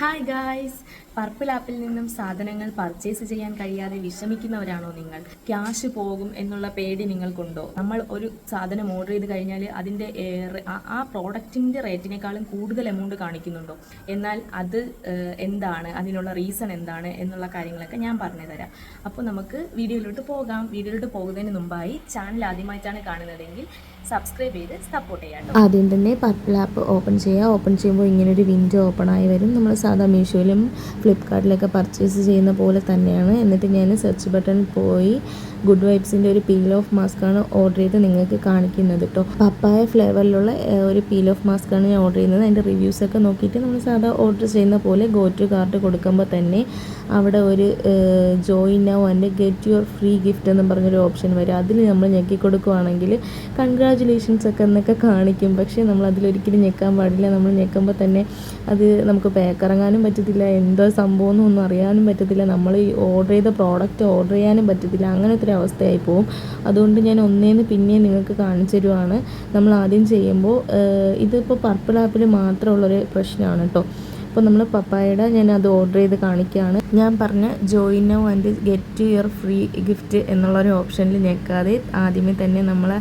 Hi guys purple ആപ്പിൽ നിന്നും സാധനങ്ങൾ പർച്ചേസ് ചെയ്യാൻ കഴിയാതെ വിഷമിക്കുന്നവരാണോ നിങ്ങൾ? ക്യാഷ് പോകും എന്നുള്ള പേടി നിങ്ങൾക്കുണ്ടോ? നമ്മൾ ഒരു സാധനം ഓർഡർ ചെയ്ത് കഴിഞ്ഞാൽ അതിന്റെ ആ- പ്രോഡക്റ്റിന്റെ റേറ്റിനേക്കാളും കൂടുതൽ എമൗണ്ട് കാണിക്കുന്നുണ്ടോ? എന്നാൽ അത് എന്താണ്? അതിനുള്ള റീസൺ എന്താണ്? എന്നുള്ള കാര്യങ്ങളൊക്കെ ഞാൻ പറഞ്ഞു തരാം. അപ്പോൾ നമുക്ക് വീഡിയോയിലോട്ട് പോകാം. വീഡിയോയിലോട്ട് പോകുന്നതിന് മുമ്പായി ചാനൽ ആദ്യമായിട്ടാണ് കാണുന്നതെങ്കിൽ സബ്സ്ക്രൈബ് ചെയ്ത് സപ്പോർട്ട് ചെയ്യാം ആദ്യം തന്നെ പർപ്പിൾ ആപ്പ് ഓപ്പൺ ചെയ്യുക. ഓപ്പൺ ചെയ്യുമ്പോൾ ഇങ്ങനൊരു വിൻഡോ ഓപ്പൺ ആയി വരും. നമ്മൾ സാധാ മീഷോയിലും ഫ്ലിപ്കാർട്ടിലൊക്കെ പർച്ചേസ് ചെയ്യുന്ന പോലെ തന്നെയാണ്. എന്നിട്ട് ഞാൻ സെർച്ച് ബട്ടൺ പോയി ഗുഡ് വൈബ്സിന്റെ ഒരു പീൽ ഓഫ് മാസ്കാണ് ഓർഡർ ചെയ്ത് നിങ്ങൾക്ക് കാണിക്കുന്നത് കേട്ടോ പപ്പായ ഫ്ലേവറിലുള്ള ഒരു പീൽ ഓഫ് മാസ്കാണ് ഞാൻ ഓർഡർ ചെയ്യുന്നത്. അതിന്റെ റിവ്യൂസൊക്കെ നോക്കിയിട്ട് നമ്മൾ സാധാ ഓർഡർ ചെയ്യുന്ന പോലെ ഗോ ടു കാർട്ട് കൊടുക്കുമ്പോൾ തന്നെ അവിടെ ഒരു join now and get your free gift എന്ന് പറഞ്ഞൊരു ഓപ്ഷൻ വരും. അതിൽ നമ്മൾ ഞെക്കി കൊടുക്കുവാണെങ്കിൽ കൺഗ്രാജുലേഷൻസ് ഒക്കെ എന്നൊക്കെ കാണിക്കും. പക്ഷേ നമ്മൾ അതിലൊരിക്കലും ഞെക്കാൻ പാടില്ല. നമ്മൾ ഞെക്കുമ്പോൾ തന്നെ അത് നമുക്ക് പേക്കിറങ്ങാനും പറ്റത്തില്ല. എന്തോ സംഭവം എന്നൊന്നും അറിയാനും പറ്റത്തില്ല. നമ്മൾ ഈ ഓർഡർ ചെയ്ത പ്രോഡക്റ്റ് ഓർഡർ ചെയ്യാനും പറ്റത്തില്ല. അങ്ങനത്തെ ഒരു അവസ്ഥയായി പോകും അതുകൊണ്ട് ഞാൻ ഒന്നേന്ന് പിന്നെ നിങ്ങൾക്ക് കാണിച്ചു തരുവാണ്. നമ്മൾ ആദ്യം ചെയ്യുമ്പോൾ ഇതിപ്പോൾ പർപ്പിൾ ആപ്പിൽ മാത്രമുള്ളൊരു പ്രശ്നമാണ് കേട്ടോ അപ്പോൾ നമ്മൾ പപ്പായയുടെ ഞാൻ അത് ഓർഡർ ചെയ്ത് കാണിക്കുകയാണ് ഞാൻ പറഞ്ഞ join now and get your free gift എന്നുള്ള ഒരു ഓപ്ഷനിൽ ഞെക്കാതെ ആദ്യമേ തന്നെ നമ്മൾ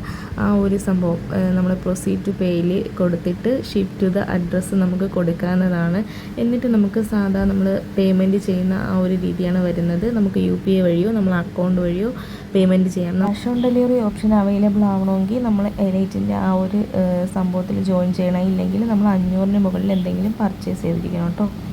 ആ ഒരു സംഭവം നമ്മൾ പ്രൊസീഡ് ടു പേയിൽ കൊടുത്തിട്ട് ഷിപ്പ് ടു ദ അഡ്രസ്സ് നമുക്ക് കൊടുക്കാവുന്നതാണ്. എന്നിട്ട് നമുക്ക് സാധാ നമ്മൾ പേയ്മെന്റ് ചെയ്യുന്ന ആ ഒരു രീതിയാണ് വരുന്നത്. നമുക്ക് യു പി ഐ വഴിയോ നമ്മൾ അക്കൗണ്ട് വഴിയോ പേയ്മെന്റ് ചെയ്യാം. Cash on delivery option available ആവണമെങ്കിൽ നമ്മൾ എലൈറ്റിന്റെ ആ ഒരു സംഭവത്തിൽ ജോയിൻ ചെയ്യണം ഇല്ലെങ്കിൽ നമ്മൾ അഞ്ഞൂറിന് മുകളിൽ എന്തെങ്കിലും പർച്ചേസ് ചെയ്തിരിക്കണം. കേട്ടോ.